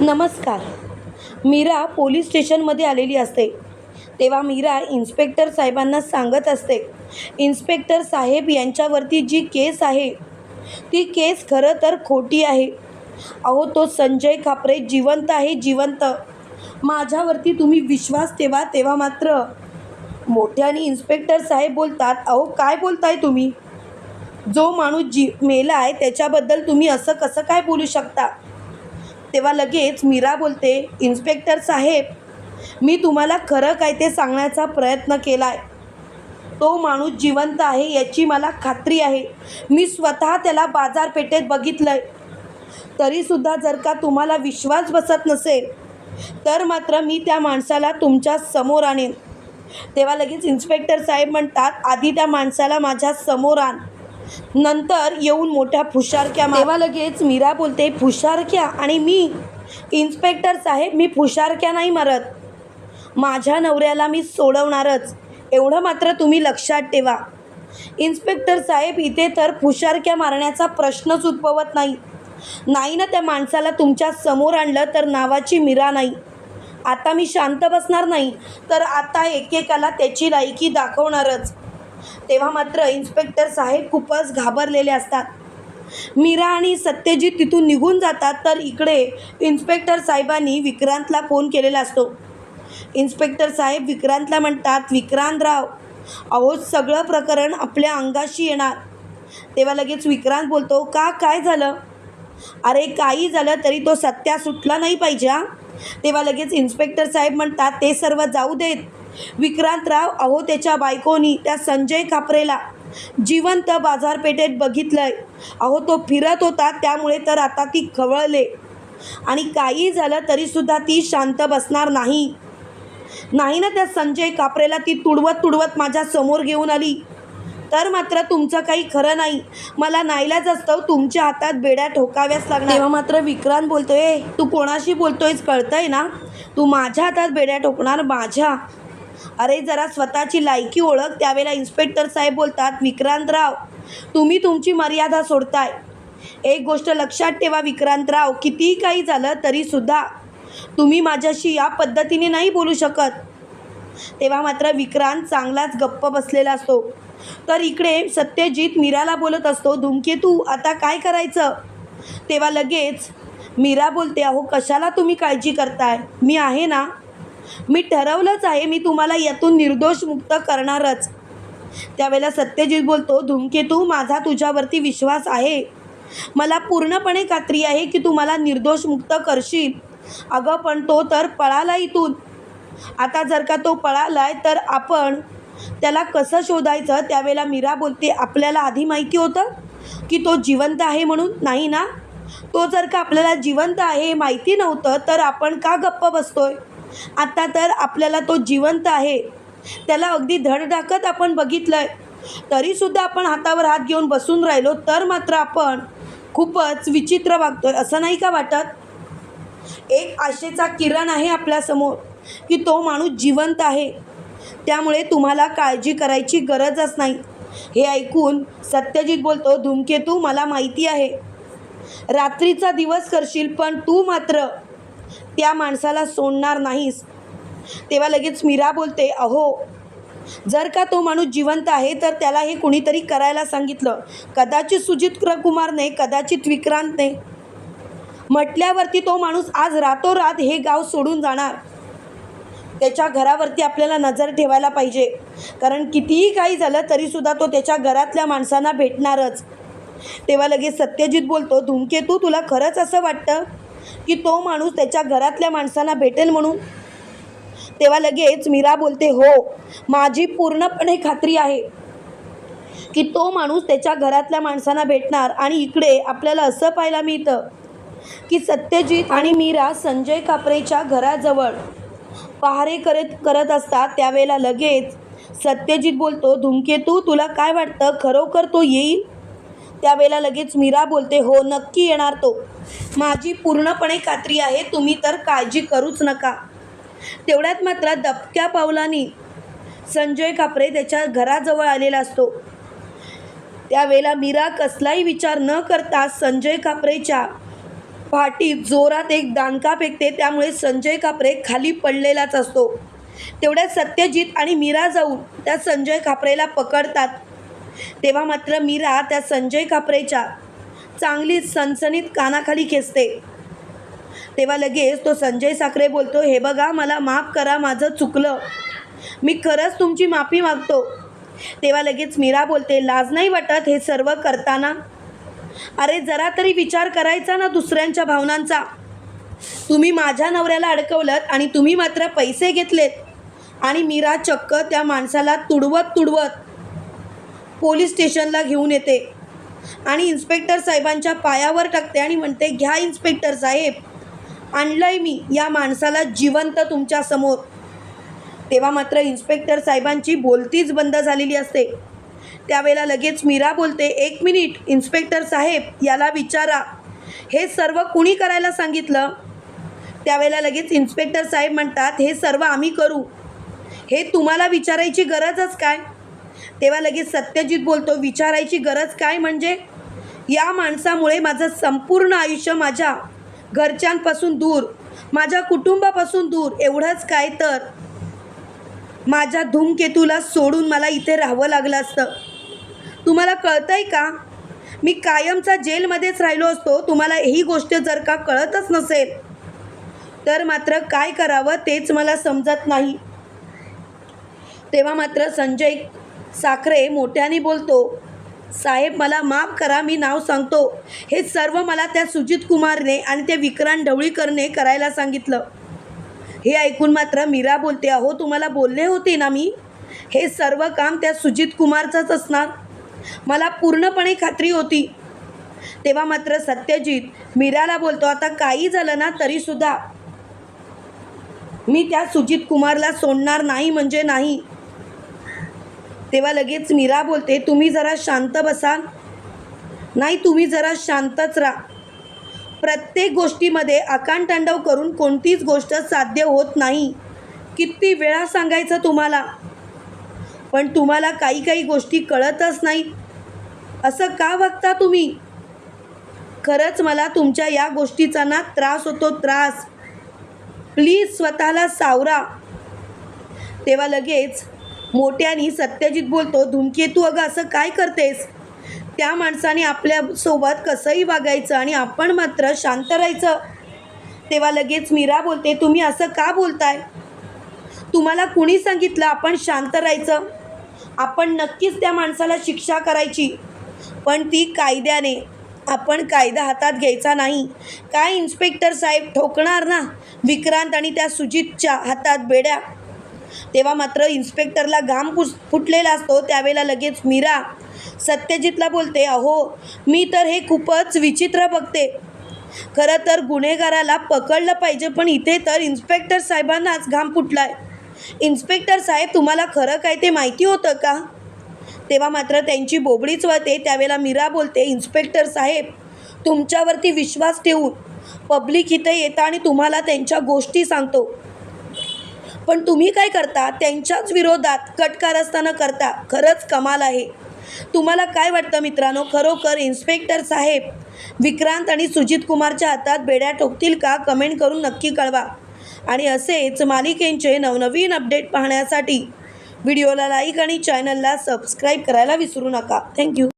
नमस्कार. मीरा पोलीस स्टेशनमध्ये आलेली असते. तेव्हा मीरा इन्स्पेक्टर साहेबांना सांगत असते. इन्स्पेक्टर साहेब यांच्यावरती जी केस आहे ती केस खरं तर खोटी आहे. अहो तो संजय खापरे जिवंत आहे जिवंत. माझ्यावरती तुम्ही विश्वास ठेवा तेव्हा मात्र. मोठ्याने इन्स्पेक्टर साहेब बोलतात अहो काय बोलताय तुम्ही? जो माणूस जी मेला आहे त्याच्याबद्दल तुम्ही असं कसं काय बोलू शकता? तेव्हा लगेच मीरा बोलते इन्स्पेक्टर साहेब मी तुम्हाला खरं काय ते सांगण्याचा प्रयत्न केला आहे तो माणूस जिवंत आहे याची मला खात्री आहे. मी स्वतः त्याला बाजारपेठेत बघितलं आहे तरीसुद्धा जर का तुम्हाला विश्वास बसत नसेल तर मात्र मी त्या माणसाला तुमच्यासमोर आणेन. तेव्हा लगेच इन्स्पेक्टर साहेब म्हणतात आधी त्या माणसाला माझ्यासमोर आण. नंतर येऊन मोठ्या फुशारक्या मा- तेव्हा लगेच मीरा बोलते फुशारक्या आणि मी. इन्स्पेक्टर साहेब मी फुशारक्या नाही मारत. माझ्या नवऱ्याला मी सोडवणारच. एवढं मात्र तुम्ही लक्षात ठेवा. इन्स्पेक्टर साहेब इथे तर फुशारक्या मारण्याचा प्रश्नच उद्भवत नाही. नाही ना त्या माणसाला तुमच्यासमोर आणलं तर नावाची मीरा नाही. आता मी शांत बसणार नाही तर आता एकेकाला त्याची लायकी दाखवणारच. तेव्हा मात्र इन्स्पेक्टर साहेब खूपच घाबरलेले असतात. मीरा आणि सत्यजित तिथून निघून जातात तर इकडे इन्स्पेक्टर साहेबांनी विक्रांतला फोन केलेला असतो. इन्स्पेक्टर साहेब विक्रांतला म्हणतात विक्रांतराव अहो सगळं प्रकरण आपल्या अंगाशी येणार. तेव्हा लगेच विक्रांत बोलतो का काय झालं? अरे काही झालं तरी तो सत्या सुटला नाही पाहिजे तेव्हा लगेच इन्स्पेक्टर साहेब म्हणतात ते सर्व जाऊ देत. विक्रांतराव अहो त्याच्या बायकोनी त्या संजय खापरेला जिवंत बाजारपेठेत बघितलंय. अहो तो फिरत होता त्यामुळे तर आता ती खवळले. आणि काही झालं तरीसुद्धा ती शांत बसणार नाही. नाही ना त्या संजय कापरेला ती तुडवत तुडवत माझ्यासमोर घेऊन आली. तर मात्र तुमचं काही खरं नाही. मला नाईलाज असतं तुमच्या हातात बेड्या ठोकाव्याच लागणार. तेव्हा मात्र विक्रांत बोलतोय तू कोणाशी बोलतोयस? कळतंय ना? तू माझ्या हातात बेड्या ठोकणार माझ्या. अरे जरा स्वतःची लायकी ओळख त्यावेळेला इन्स्पेक्टर साहेब बोलतात विक्रांतराव तुम्ही तुमची मर्यादा सोडताय. एक गोष्ट लक्षात ठेवा विक्रांतराव कितीही काही झालं तरीसुद्धा तुम्ही माझ्याशी या पद्धतीने नाही बोलू शकत. तेव्हा मात्र विक्रांत चांगलाच गप्प बसलेला असतो. तर इकडे सत्यजित मीराला बोलत असतो धूमकेतू आता काय करायचं? तेव्हा लगेच मीरा बोलते अहो कशाला तुम्ही काळजी करताय? मी आहे ना मी ठरवलंच आहे मी तुम्हाला यातून निर्दोष मुक्त करणारच. त्यावेळेला सत्यजित बोलतो धूमकेतू माझा तुझ्यावरती विश्वास आहे. मला पूर्णपणे खात्री आहे की तू मला निर्दोष मुक्त करशील. अगं पण तो तर पळाला इथून. आता जर का तो पळालाय तर आपण त्याला कसं शोधायचं? त्यावेळेला मीरा बोलते आपल्याला आधी माहिती होतं की तो जिवंत आहे म्हणून नाही ना? तो जर का आपल्याला जिवंत आहे हे माहिती नव्हतं तर आपण का गप्प बसतोय? आता तर आपल्याला तो जिवंत आहे. त्याला अगदी धडधाकत आपण बघितलं आहे तरीसुद्धा आपण हातावर हात घेऊन बसून राहिलो तर मात्र आपण खूपच विचित्र वागतोय असं नाही का वाटत? एक आशेचा किरण आहे आपल्यासमोर की तो माणूस जिवंत आहे. त्यामुळे तुम्हाला काळजी करायची गरजच नाही. हे ऐकून सत्यजित बोलतो धूमकेतू मला माहिती आहे. रात्रीचा दिवस करशील पण तू मात्र त्या माणसाला सोडणार नाहीस. तेव्हा लगेच मीरा बोलते अहो जर का तो माणूस जिवंत आहे तर त्याला हे कुणीतरी करायला सांगितलं. कदाचित सुजित कुमारने कदाचित विक्रांतने. म्हटल्यावरती तो माणूस आज रातोरात हे गाव सोडून जाणार. त्याच्या घरावरती आपल्याला नजर ठेवायला पाहिजे. कारण कितीही काही झालं तरीसुद्धा तो त्याच्या घरातल्या माणसांना भेटणारच. तेव्हा लगेच सत्यजित बोलतो धूमकेतू तुला खरंच असं वाटतं? की तो माणूस त्याच्या घरातल्या माणसांना भेटेल म्हणून? तेव्हा लगेच मीरा बोलते हो माझी पूर्णपणे खात्री आहे की तो माणूस त्याच्या घरातल्या माणसांना भेटणार आणि इकडे आपल्याला असं पाहायला मिळतं की सत्यजित आणि मीरा संजय कापरेच्या घराजवळ पहारे करत करत असतात. त्यावेळेला लगेच सत्यजित बोलतो धूमकेतू तुला काय वाटतं? खरोखर तो येईल? त्यावेळेला लगेच मीरा बोलते हो नक्की येणार तो. माझी पूर्णपणे खात्री आहे तुम्ही तर काळजी करूच नका. तेवढ्यात मात्र दबक्या पावलांनी संजय कापरे त्याच्या घराजवळ आलेला असतो. त्यावेळेला मीरा कसलाही विचार न करता संजय कापरेच्या पाठी जोरात एक दांडका फेकते त्यामुळे संजय कापरे खाली पडलेलाच असतो. तेवढ्यात सत्यजित आणि मीरा जाऊन त्या संजय कापरेला पकडतात. तेव्हा मात्र मीरा त्या संजय कापरेच्या चांगली सणसणीत कानाखाली खेचते. तेव्हा लगेच तो संजय साखरे बोलतो हे बघा मला माफ करा माझं चुकलं. मी खरंच तुमची माफी मागतो. तेव्हा लगेच मीरा बोलते लाज नाही वाटत हे सर्व करताना? अरे जरा तरी विचार करायचा ना दुसऱ्यांच्या भावनांचा. तुम्ही माझ्या नवऱ्याला अडकवलं आणि तुम्ही मात्र पैसे घेतलेत आणि मीरा चक्क त्या माणसाला तुडवत तुडवत पोलीस स्टेशनला घेऊन येते. आणि इन्स्पेक्टर साहेबांच्या पायावर टाकते आणि म्हणते घ्या इन्स्पेक्टर साहेब आणलंय मी. या माणसाला जिवंत तुमच्यासमोर तेव्हा मात्र इन्स्पेक्टर साहेबांची बोलतीच बंद झालेली असते. त्यावेळेला लगेच मीरा बोलते एक मिनिट इन्स्पेक्टर साहेब याला विचारा. हे सर्व कुणी करायला सांगितलं? त्यावेळेला लगेच इन्स्पेक्टर साहेब म्हणतात हे सर्व आम्ही करू. हे तुम्हाला विचारायची गरजच काय? तेव्हा लगेच सत्यजित बोलतो विचारायची गरज काय म्हणजे? या माणसामुळे माझं संपूर्ण आयुष्य माझ्या घरच्यांपासून दूर माझ्या कुटुंबापासून दूर एवढंच काय तर माझ्या धूमकेतूला सोडून मला इथे राहावं लागलं असतं. तुम्हाला कळतंय का? मी कायमचा जेलमध्येच राहिलो असतो तुम्हाला ही गोष्ट जर का कळतच नसेल तर मात्र काय करावं तेच मला समजत नाही. तेव्हा मात्र संजय साखरे मोठ्याने बोलतो. साहेब मला माफ करा मी नाव सांगतो. हे सर्व मला त्या सुजित कुमारने आणि त्या विक्रांत ढवळीकरने करायला सांगितलं. हे ऐकून मात्र मीरा बोलते अहो तुम्हाला बोलले होते ना मी? हे सर्व काम त्या सुजित कुमारचंच असणार. मला पूर्णपणे खात्री होती. तेव्हा मात्र सत्यजित मीराला बोलतो आता काही झालं ना तरीसुद्धा मी त्या सुजित कुमारला सोडणार नाही म्हणजे नाही. तेव्हा लगेच मीरा बोलते तुम्ही जरा शांत बसाल नाही तुम्ही जरा शांतच राहा. प्रत्येक गोष्टीमध्ये आकांतांडव करून कोणतीच गोष्ट साध्य होत नाही. किती वेळा सांगायचं तुम्हाला? पण तुम्हाला काही काही गोष्टी कळतच नाहीत. असं का वागता तुम्ही? खरंच मला तुमच्या या गोष्टीचा ना त्रास होतो त्रास. प्लीज स्वतःला सावरा. तेव्हा लगेच मोठ्यानी सत्यजित बोलतो धूमकेतू अगं असं काय करतेस? त्या माणसाने आपल्यासोबत कसंही वागायचं आणि आपण मात्र शांत राहायचं. तेव्हा लगेच मीरा बोलते तुम्ही असं का बोलताय? तुम्हाला कुणी सांगितलं आपण शांत राहायचं? आपण नक्कीच त्या माणसाला शिक्षा करायची. पण ती कायद्याने आपण कायदा हातात घ्यायचा नाही. काय इन्स्पेक्टर साहेब ठोकणार ना? विक्रांत आणि त्या सुजितच्या हातात बेड्या तेव्हा मात्र इन्स्पेक्टरला घाम पुस फुटलेला असतो त्यावेळेला लगेच मीरा सत्यजितला बोलते अहो मी तर हे खूपच विचित्र बघते. खरं तर गुन्हेगाराला पकडलं पाहिजे पण इथे तर इन्स्पेक्टर साहेबांनाच घाम फुटलाय. इन्स्पेक्टर साहेब तुम्हाला खरं काय ते माहिती होतं का? तेव्हा मात्र त्यांची बोबडीच वळते त्यावेळेला मीरा बोलते इन्स्पेक्टर साहेब तुमच्यावरती विश्वास ठेवून पब्लिक इथे येतं आणि तुम्हाला त्यांच्या गोष्टी सांगतो. पण तुम्ही काय करता? त्यांच्याच विरोधात कटकारस्थानं करता. खरंच कमाल आहे. तुम्हाला काय वाटतं मित्रांनो? खरोखर इन्स्पेक्टर साहेब विक्रांत आणि सुजित कुमारच्या हातात बेड्या ठोकतील का? कमेंट करून नक्की कळवा. आणि असेच मालिकेंचे नवनवीन अपडेट पाहण्यासाठी व्हिडिओला लाईक आणि चॅनलला सबस्क्राईब करायला विसरू नका. थँक्यू